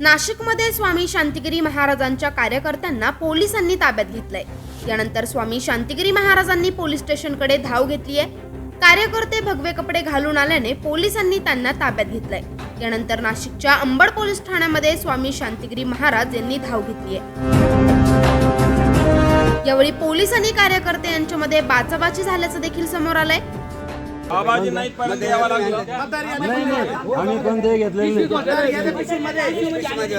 नाशिकमध्ये स्वामी शांतिगिरी महाराजांच्या कार्यकर्त्यांना पोलिसांनी ताब्यात घेतलंय. यानंतर स्वामी शांतिगिरी महाराजांनी पोलीस स्टेशनकडे धाव घेतली आहे कार्यकर्ते भगवे कपडे घालून आल्याने पोलिसांनी त्यांना ताब्यात घेतलंय. यानंतर नाशिकच्या अंबड पोलीस ठाण्यामध्ये स्वामी शांतिगिरी महाराज यांनी धाव घेतली आहे यावेळी पोलीस आणि कार्यकर्ते यांच्यामध्ये बाचाबाची झाल्याचं देखील समोर आलंय. आवाज नाही पर्यंत यावं लागलं. नाही नाही आम्ही कोणतेही घेतलेले नाही. ते त्यांच्याकडे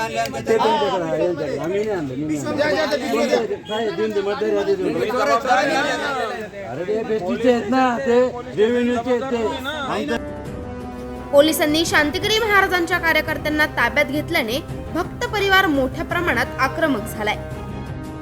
आहे, यांच्याकडे. आम्ही नाही आणलं, मी नाही आणलं. काय देऊन दे, मतदार यादी देऊन दे. अरे ते बेस्टीचे आहेत ना ते रेव्हेन्यूचे आहेत ते. आमच्या पोलिसांनी शांतिगिरी महाराजांच्या कार्यकर्त्यांना ताब्यात घेतल्याने भक्त परिवार मोठ्या प्रमाणात आक्रमक झालाय.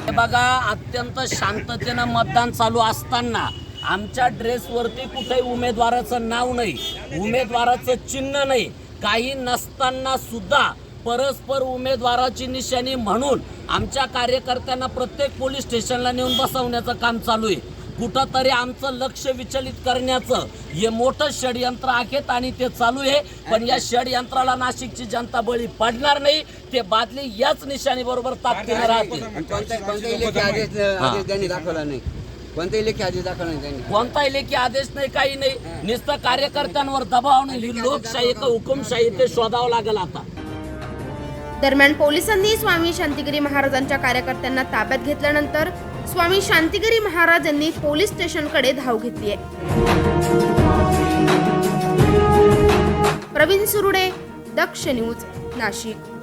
हे बघा अत्यंत शांततेनं मतदान चालू असताना आमच्या ड्रेसवरती कुठेही उमेदवाराचं नाव नाही उमेदवाराचं चिन्ह नाही काही नसताना सुद्धा परस्पर उमेदवाराची निशाणी म्हणून आमच्या कार्यकर्त्यांना प्रत्येक पोलीस स्टेशनला नेऊन बसवण्याचं काम चालू आहे. कुठंतरी आमचं लक्ष विचलित करण्याचं हे मोठं षडयंत्र आहेत आणि ते चालू आहे. पण या षडयंत्राला नाशिकची जनता बळी पडणार नाही. ते बादली याच निशाणी बरोबर ताकदीने राहतील. कोणत्या कोणत्याही लेखी आदेश दाखवला नाही. कोणताही लेखी आदेश नाही काही नाही. नुसतं कार्यकर्त्यांवर दबाव नाही. ही लोकशाही का हुकुमशाही ते शोधावं लागेल आता. दरम्यान पोलिसांनी स्वामी शांतिगिरी महाराजांच्या कार्यकर्त्यांना ताब्यात घेतल्यानंतर स्वामी शांतिगिरी महाराजांनी पोलीस स्टेशनकडे धाव घेतली आहे प्रवीण सुरुडे दक्ष न्यूज नाशिक.